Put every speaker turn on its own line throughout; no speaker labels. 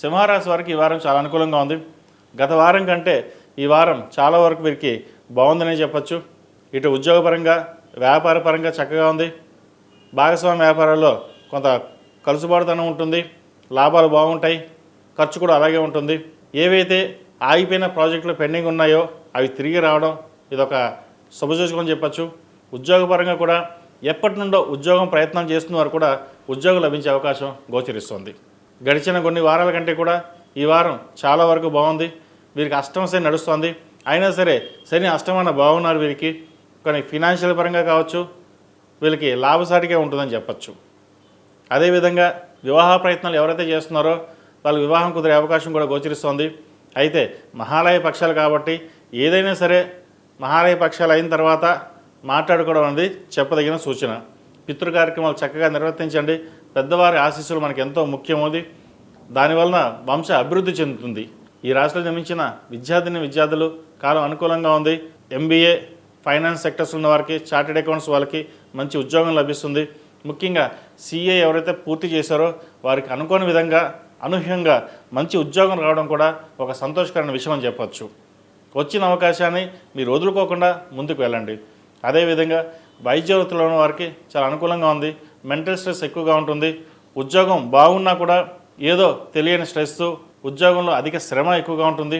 సింహరాశి వారికి ఈ వారం చాలా అనుకూలంగా ఉంది. గత వారం కంటే ఈ వారం చాలా వరకు వీరికి బాగుందనే చెప్పచ్చు. ఇటు ఉద్యోగపరంగా వ్యాపారపరంగా చక్కగా ఉంది. భాగస్వామి వ్యాపారాల్లో కొంత కలుసుబాటుతనం ఉంటుంది. లాభాలు బాగుంటాయి. ఖర్చు కూడా అలాగే ఉంటుంది. ఏవైతే ఆగిపోయిన ప్రాజెక్టులు పెండింగ్ ఉన్నాయో అవి తిరిగి రావడం ఇదొక శుభసూచకం చెప్పచ్చు. ఉద్యోగపరంగా కూడా ఎప్పటి నుండో ఉద్యోగం ప్రయత్నం చేస్తున్న వారు కూడా ఉద్యోగం లభించే అవకాశం గోచరిస్తుంది. గడిచిన కొన్ని వారాల కంటే కూడా ఈ వారం చాలా వరకు బాగుంది. వీరికి అష్టమ శని నడుస్తుంది. అయినా సరే శని అష్టమాన బాగున్నారు వీరికి. కానీ ఫినాన్షియల్ పరంగా కావచ్చు వీళ్ళకి లాభసాటిగా ఉంటుందని చెప్పచ్చు. అదేవిధంగా వివాహ ప్రయత్నాలు ఎవరైతే చేస్తున్నారో వాళ్ళ వివాహం కుదిరే అవకాశం కూడా గోచరిస్తోంది. అయితే మహాలయ పక్షాలు కాబట్టి ఏదైనా సరే మహాలయ పక్షాలు అయిన తర్వాత మాట్లాడుకోవడం అనేది చెప్పదగిన సూచన. పితృ కార్యక్రమాలు చక్కగా నిర్వర్తించండి. పెద్దవారి ఆశీస్సులు మనకి ఎంతో ముఖ్యమవుది దానివలన వంశ అభివృద్ధి చెందుతుంది. ఈ రాష్ట్రంలో జన్మించిన విద్యార్థిని విద్యార్థులు కాలం అనుకూలంగా ఉంది. ఎంబీఏ ఫైనాన్స్ సెక్టర్స్ ఉన్న వారికి చార్టెడ్ అకౌంట్స్ వాళ్ళకి మంచి ఉద్యోగం లభిస్తుంది. ముఖ్యంగా సీఏ ఎవరైతే పూర్తి చేశారో వారికి అనుకోని విధంగా అనూహ్యంగా మంచి ఉద్యోగం రావడం కూడా ఒక సంతోషకరమైన విషయం అని చెప్పచ్చు. వచ్చిన అవకాశాన్ని మీరు వదులుకోకుండా ముందుకు వెళ్ళండి. అదేవిధంగా వైద్య వృత్తిలో ఉన్న వారికి చాలా అనుకూలంగా ఉంది. మెంటల్ స్ట్రెస్ ఎక్కువగా ఉంటుంది. ఉద్యోగం బాగున్నా కూడా ఏదో తెలియని స్ట్రెస్ ఉద్యోగంలో అధిక శ్రమ ఎక్కువగా ఉంటుంది.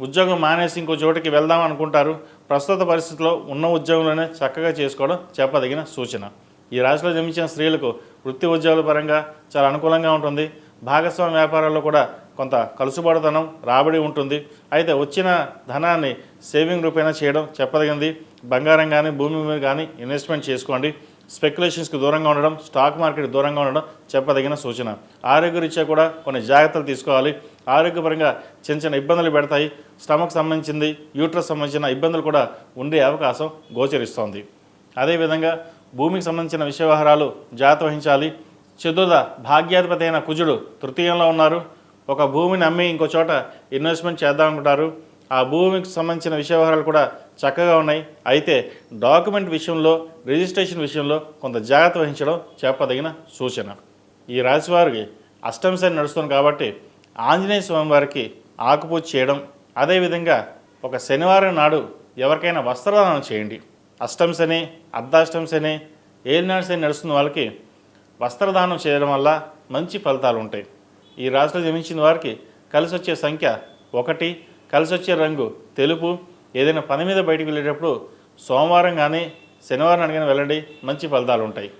ఉద్యోగం మానేసి ఇంకో చోటికి వెళ్దాం అనుకుంటారు. ప్రస్తుత పరిస్థితిలో ఉన్న ఉద్యోగంలోనే చక్కగా చేసుకోవడం చెప్పదగిన సూచన. ఈ రాశిలో జన్మించిన స్త్రీలకు వృత్తి ఉద్యోగాల పరంగా చాలా అనుకూలంగా ఉంటుంది. భాగస్వామ్య వ్యాపారాల్లో కూడా కొంత కలుసుబడతనం రాబడి ఉంటుంది. అయితే వచ్చిన ధనాన్ని సేవింగ్ రూపేణా చేయడం చెప్పదగింది. బంగారం కానీ భూమి మీద కానీ ఇన్వెస్ట్మెంట్ చేసుకోండి. స్పెక్యులేషన్స్కి దూరంగా ఉండడం స్టాక్ మార్కెట్ దూరంగా ఉండడం చెప్పదగిన సూచన. ఆరోగ్యరీత్యా కూడా కొన్ని జాగ్రత్తలు తీసుకోవాలి. ఆరోగ్యపరంగా చిన్న చిన్న ఇబ్బందులు పెడతాయి. స్టమక్ సంబంధించింది యూట్రస్ సంబంధించిన ఇబ్బందులు కూడా ఉండే అవకాశం గోచరిస్తోంది. అదేవిధంగా భూమికి సంబంధించిన విషయ వ్యవహారాలు జాగ్రత్త వహించాలి. చతుర్థ భాగ్యాధిపతి అయిన కుజుడు తృతీయంలో ఉన్నారు. ఒక భూమిని అమ్మి ఇంకో చోట ఇన్వెస్ట్మెంట్ చేద్దాం అనుకుంటారు ఆ భూమికి సంబంధించిన విషయ వ్యవహారాలు కూడా చక్కగా ఉన్నాయి. అయితే డాక్యుమెంట్ విషయంలో రిజిస్ట్రేషన్ విషయంలో కొంత జాగ్రత్త వహించడం చెప్పదగిన సూచన. ఈ రాశివారికి వారికి శని నడుస్తుంది కాబట్టి ఆంజనేయ స్వామి వారికి ఆకుపూజ చేయడం అదేవిధంగా ఒక శనివారం నాడు ఎవరికైనా వస్త్రదానం చేయండి. అష్టం శని అర్ధాష్టం శని ఏలినాడు శని నడుస్తున్న వాళ్ళకి వస్త్రదానం చేయడం వల్ల మంచి ఫలితాలు ఉంటాయి. ఈ రాశిలో జన్మించిన వారికి కలిసి వచ్చే సంఖ్య ఒకటి కలిసి వచ్చే రంగు తెలుపు. ఏదైనా పని మీద బయటికి వెళ్ళేటప్పుడు సోమవారం కానీ శనివారం అడిగిన వెళ్ళండి. మంచి ఫలితాలు ఉంటాయి